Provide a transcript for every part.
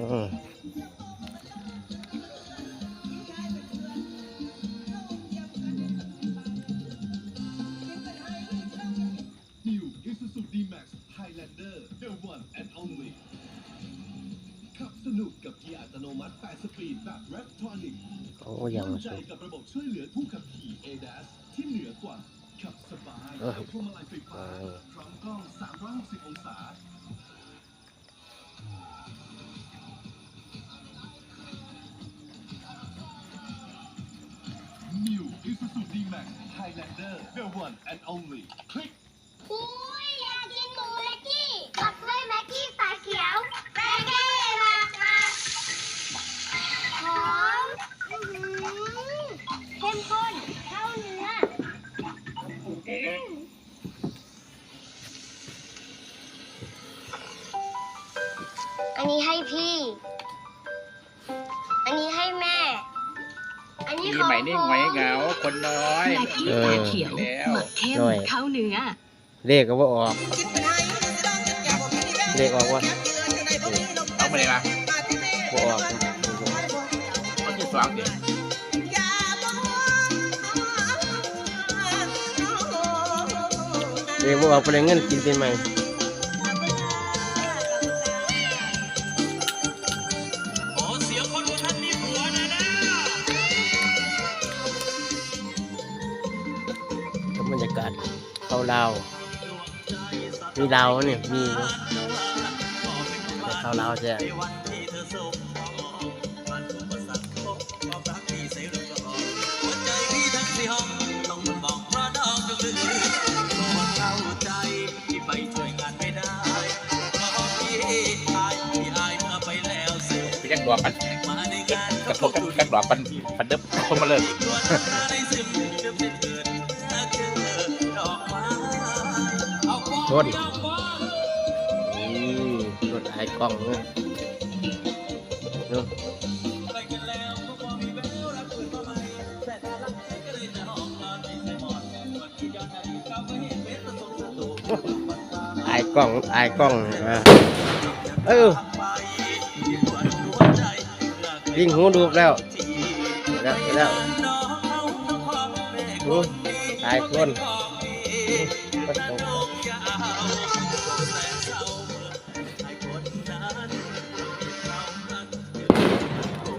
อืมนิว Isuzu D-Max Highlander The One and Only ขับสนุกกับเกียร์อัตโนมัติ 8 สปีดแบบ Reptronic โอ้ยังมั่มานใจสูงกับระบบช่วยเหลือผู้ขับขี่ ADAS ที่เหนือกว่า ขับสบายเออกับพวงมาลัยไฟฟ้าเออพร้อมกล้อง 360 องศา Isuzu D-Max Highlander The One and Only คลิกอุ้ยอยากกินหมูแม็กกี้ปักด้วยแม็กกี้ฝาเขียวแม็กกี้ราคาหอมอื้อหือเข้มข้นเข้าเนื้ออืมอันนี้ให้พี่ อันนี้มีของไหมนิ่งไหมเหงา คนน้อยแม็กกี้ฝาเขียวแล้วหมักเข้มหน่อยเข้าเนื้อเลขก็ว่าออกเลขออกว่าเอามาเลยมาบ่ออกเขาที่สองเดี๋ยวเลขบ่ออกไปเลยเงินกินเป็นไหม เข้าลาวมีลาวเนี่ย มีอยู่แต่เข้าลาวจะไปยักดอกกันกระทบกันยักดอกกันฟันเดิบคนมาเลย รถอืมรถไอ้กล้องเนี่ยเนอะไอ้กล้องไอ้กล้องเออยิงหูดูแล้วแล้วแล้วดูตายคนตก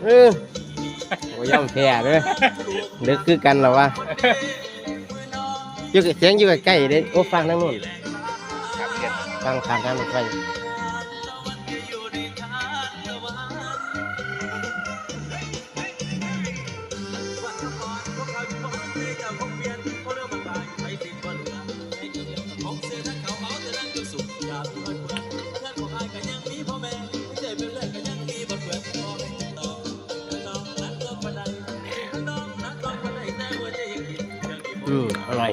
เออโอ้ยอมแพ้เลยนึกคือกันเหรอวะอยู่กับเสียงอยู่ใกล้ๆเด้โอ้ฟังทั้งนู้นครับเรียนฟังทางทางรถไฟ อืมอร่อย